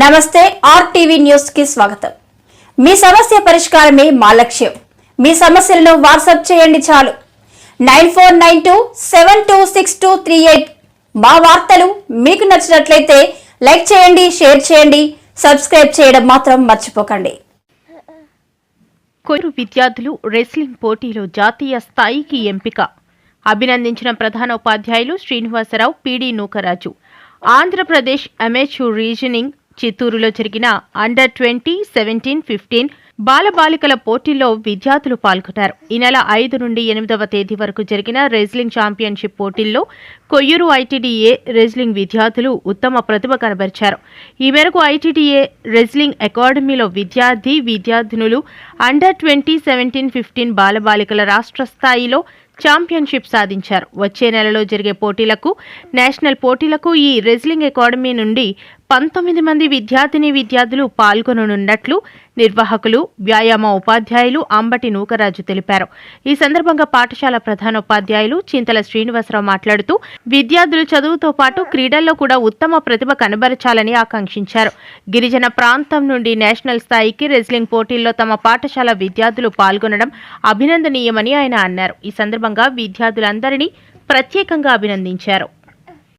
నమస్తే ఆర్టీవీ న్యూస్కి స్వాగతం. మీ సమస్య పరిష్కారమే మా లక్ష్యం. మీ సమస్యలను వాట్సాప్ చేయండి చాలు. Nine four nine two seven two six two three eight మా వార్తలు మీకు నచ్చినట్లయితే లైక్ చేయండి షేర్ చేయండి సబ్స్క్రైబ్ చేయడం మాత్రం మర్చిపోకండి. కొయ్యూరు విద్యార్థులు రెస్లింగ్ పోటీలో జాతీయ స్థాయికి ఎంపిక. అభినందించిన ప్రధాన ఉపాధ్యాయులు Srinivasarao PD Nookaraju. Andhra Pradesh amateur wrestling చిత్తూరులో జరిగిన అండర్ ట్వంటీ సెవెంటీన్ ఫిఫ్టీన్ బాలబాలికల పోటీల్లో విద్యార్థులు పాల్గొన్నారు. ఈ నెల ఐదు నుండి ఎనిమిదవ తేదీ వరకు జరిగిన రెజ్లింగ్ ఛాంపియన్షిప్ పోటీల్లో కొయ్యూరు ఐటీడీఏ రెజ్లింగ్ విద్యార్థులు ఉత్తమ ప్రతిభ కనబరిచారు. ఈ మేరకు ఐటీడీఏ రెజ్లింగ్ అకాడమీలో విద్యార్థి విద్యార్థినులు అండర్ ట్వంటీ సెవెంటీన్ ఫిఫ్టీన్ బాలబాలికల రాష్ట్ర స్థాయిలో ఛాంపియన్షిప్ సాధించారు. వచ్చే నెలలో జరిగే పోటీలకు నేషనల్ పోటీలకు ఈ రెజ్లింగ్ అకాడమీ నుండి పంతొమ్మిది మంది విద్యార్థిని విద్యార్థులు పాల్గొననున్నట్లు నిర్వాహకులు వ్యాయామ ఉపాధ్యాయులు అంబటి నూకరాజు తెలిపారు. ఈ సందర్భంగా పాఠశాల ప్రధానోపాధ్యాయులు చింతల శ్రీనివాసరావు మాట్లాడుతూ విద్యార్థులు చదువుతో పాటు క్రీడల్లో కూడా ఉత్తమ ప్రతిభ కనబరచాలని ఆకాంక్షించారు. గిరిజన ప్రాంతం నుండి నేషనల్ స్థాయికి రెజ్లింగ్ పోటీల్లో తమ పాఠశాల విద్యార్థులు పాల్గొనడం అభినందనీయమని ఆయన అన్నారు. ఈ సందర్భంగా విద్యార్థులందరినీ ప్రత్యేకంగా అభినందించారు